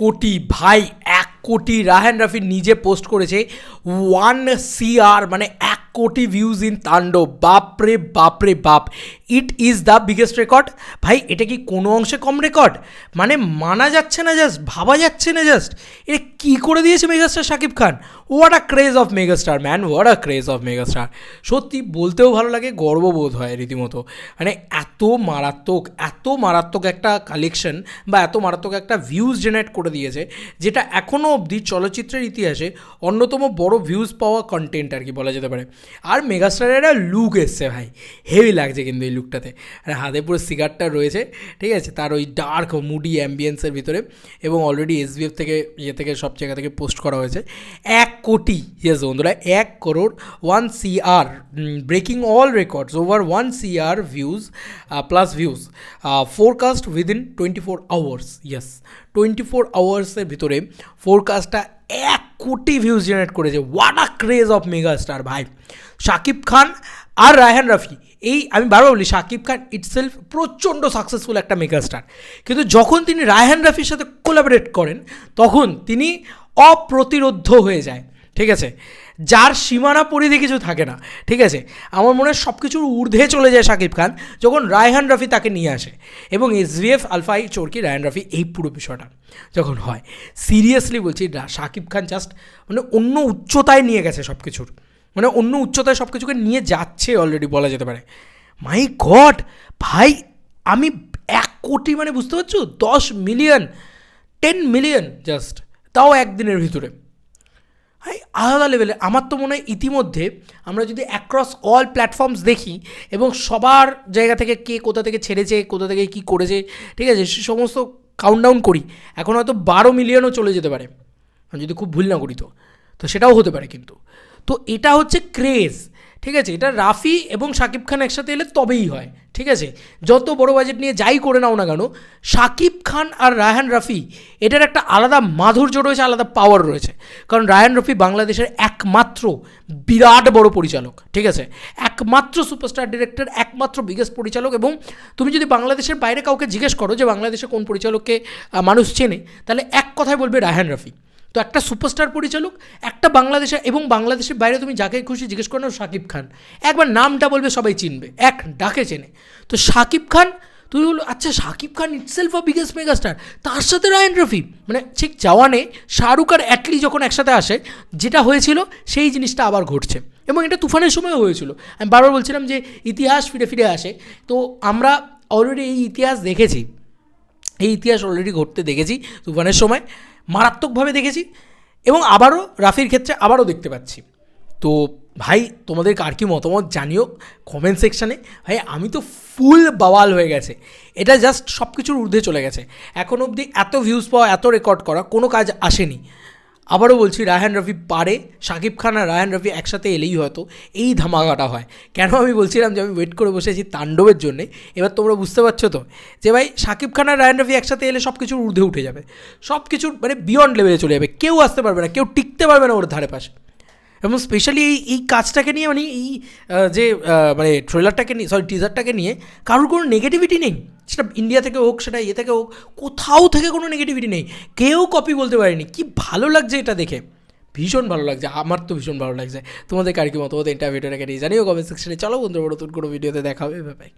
কোটি ভাই, এক কোটি রাহান রাফি নিজে পোস্ট করেছে ওয়ান সিআর মানে এক কোটি ভিউজ ইন তাণ্ডব। বাপরে বাপরে, বাপ। It is the biggest record ভাই, এটা কি কোনো অংশে কম রেকর্ড মানে মানা যাচ্ছে না জাস্ট ভাবা যাচ্ছে না জাস্ট এ কী করে দিয়েছে megastar Shakib Khan? What a craze of megastar man what a craze of megastar সত্যি বলতেও ভালো লাগে, গর্ববোধ হয় রীতিমতো। মানে এত মারাত্মক এত মারাত্মক একটা কালেকশন বা এত মারাত্মক একটা ভিউজ জেনারেট করে দিয়েছে, যেটা এখনও অবধি চলচ্চিত্রের ইতিহাসে অন্যতম বড় ভিউজ পাওয়া কন্টেন্ট আর কি বলা যেতে পারে। আর মেগাস্টারের একটা লুক এসছে ভাই হেভি লাগছে কিন্তু এই লুকটাতে আর হাতে পুরো সিগারটা রয়েছে, ঠিক আছে? তার ওই ডার্ক মুডি অ্যাম্বিয়েন্সের ভিতরে এবং অলরেডি এসবিএফ থেকে ইয়ে থেকে সব জায়গা থেকে পোস্ট করা হয়েছে। এক কোটি ইয়েস বন্ধুরা, এক crore one CR breaking all records over one CR views plus views forecast within twenty four hours yes twenty four আওয়ার্সের ভিতরে ফোরকাস্টটা এক কোটি ভিউজ জেনারেট করেছে। What a craze of mega star ভাই। শাকিব খান আর রায়হান রাফি, এই আমি বারবার বলি শাকিব খান ইটসেলফ প্রচণ্ড সাকসেসফুল একটা মেগা স্টার কিন্তু যখন তিনি রায়হান রাফির সাথে কোলাবরেট করেন, তখন তিনি অপ্রতিরোধ্য হয়ে যায়। ঠিক আছে? যার সীমানা পরিধি কিছু থাকে না, ঠিক আছে? আমার মনে হয় সব কিছুর ঊর্ধ্বে চলে যায় শাকিব খান যখন রায়হান রাফি তাকে নিয়ে আসে এবং এসভিএফ আলফাই চোরকি রায়হান রাফি এই পুরো বিষয়টা যখন হয়। সিরিয়াসলি বলছি শাকিব খান জাস্ট মানে অন্য উচ্চতায় নিয়ে গেছে সব কিছুর মানে অন্য উচ্চতায় সব কিছুকে নিয়ে যাচ্ছে অলরেডি বলা যেতে পারে। মাই গড ভাই, আমি এক কোটি মানে বুঝতে পারছ? দশ মিলিয়ন টেন মিলিয়ন জাস্ট তাও একদিনের ভিতরে। আলাদা লেভেলে আমার তো মনে হয় ইতিমধ্যে আমরা যদি অ্যাক্রস অল প্ল্যাটফর্মস দেখি এবং সবার জায়গা থেকে কে কোথা থেকে ছেড়েছে, কোথা থেকে কী করেছে, ঠিক আছে, সে সমস্ত কাউন্টডাউন করি, এখন হয়তো বারো মিলিয়নও চলে যেতে পারে। যদি খুব ভুল না করি তো। তো সেটাও হতে পারে কিন্তু। তো এটা হচ্ছে ক্রেজ ঠিক আছে? এটা রাফি এবং শাকিব খান একসাথে এলে তবেই হয়। ঠিক আছে? যত বড় বাজেট নিয়ে যাই করে নাও না কেন শাকিব খান আর রায়হান রাফি, এটার একটা আলাদা মাধুর্য রয়েছে, আলাদা পাওয়ার রয়েছে। কারণ রায়হান রফি বাংলাদেশের একমাত্র বিরাট বড় পরিচালক, ঠিক আছে? একমাত্র সুপারস্টার ডিরেক্টর একমাত্র বিগেস্ট পরিচালক এবং তুমি যদি বাংলাদেশের বাইরে কাউকে জিজ্ঞেস করো যে বাংলাদেশে কোন পরিচালককে মানুষ চেনে, তাহলে এক কথায় বলবে রায়হান রফি। তো একটা সুপারস্টার পরিচালক, একটা বাংলাদেশে, এবং বাংলাদেশের বাইরে তুমি যাকে খুশি জিজ্ঞেস করো শাকিব খান। একবার নামটা বলবে, সবাই চিনবে। এক, ডাকে চেনে। তো শাকিব খান তুই বলো আচ্ছা Shakib Khan itself a biggest megastar তার সাথে রায়ন রফি। মানে ঠিক জওয়ানে শাহরুখ আর অ্যাটলি যখন একসাথে আসে, যেটা হয়েছিল, সেই জিনিসটা আবার ঘটছে। এবং এটা তুফানের সময়ও হয়েছিল। আমি বারবার বলছিলাম যে ইতিহাস ফিরে ফিরে আসে। তো আমরা অলরেডি এই ইতিহাস দেখেছি। এই ইতিহাস অলরেডি ঘটতে দেখেছি, তুফানের সময়। মারাত্মকভাবে দেখেছি এবং আবারও রাফির ক্ষেত্রে আবারও দেখতে পাচ্ছি। তো ভাই, তোমাদের কার কি মতামত জানিও কমেন্ট সেকশানে ভাই, আমি তো ফুল বাওয়াল হয়ে গেছে। এটা জাস্ট সব কিছুর ঊর্ধ্বে চলে গেছে। এখন অবধি এত ভিউজ পাওয়া, এত রেকর্ড করা, কোনো কাজ আসেনি। আবারও বলছি, রায়হান রফি পারে। শাকিব খান আর রায়হান রফি একসাথে এলেই হয়তো এই ধামাকাটা হয়। কেন আমি বলছিলাম যে আমি ওয়েট করে বসে আছি তাণ্ডবের জন্যে? এবার তোমরা বুঝতে পারছ তো? যে ভাই, শাকিব খান আর রায়হান রফি একসাথে এলে সব কিছুর ঊর্ধ্বে উঠে যাবে। সব কিছুর মানে বিয়ন্ড লেভেলে চলে যাবে। কেউ আসতে পারবে না, কেউ টিকতে পারবে না ওর ধারে পাশে। এবং স্পেশালি এই এই কাজটাকে নিয়ে মানে এই যে মানে ট্রেলারটাকে নিয়ে সরি টিজারটাকে নিয়ে কারোর কোনো নেগেটিভিটি নেই। সেটা ইন্ডিয়া থেকে হোক, সেটা ইয়ে থেকে হোক, কোথাও থেকে কোনো নেগেটিভিটি নেই। কেউ কপি বলতে পারেনি। কি ভালো লাগছে এটা দেখে? ভীষণ ভালো লাগছে। আমার তো ভীষণ ভালো লাগছে। তোমাদের কার কি মতো এটা ভিডিওটাকে নিয়ে জানিও কমেন্ট সেকশনে চলো বন্ধু নতুন কোনো ভিডিওতে দেখা হবে। ভাই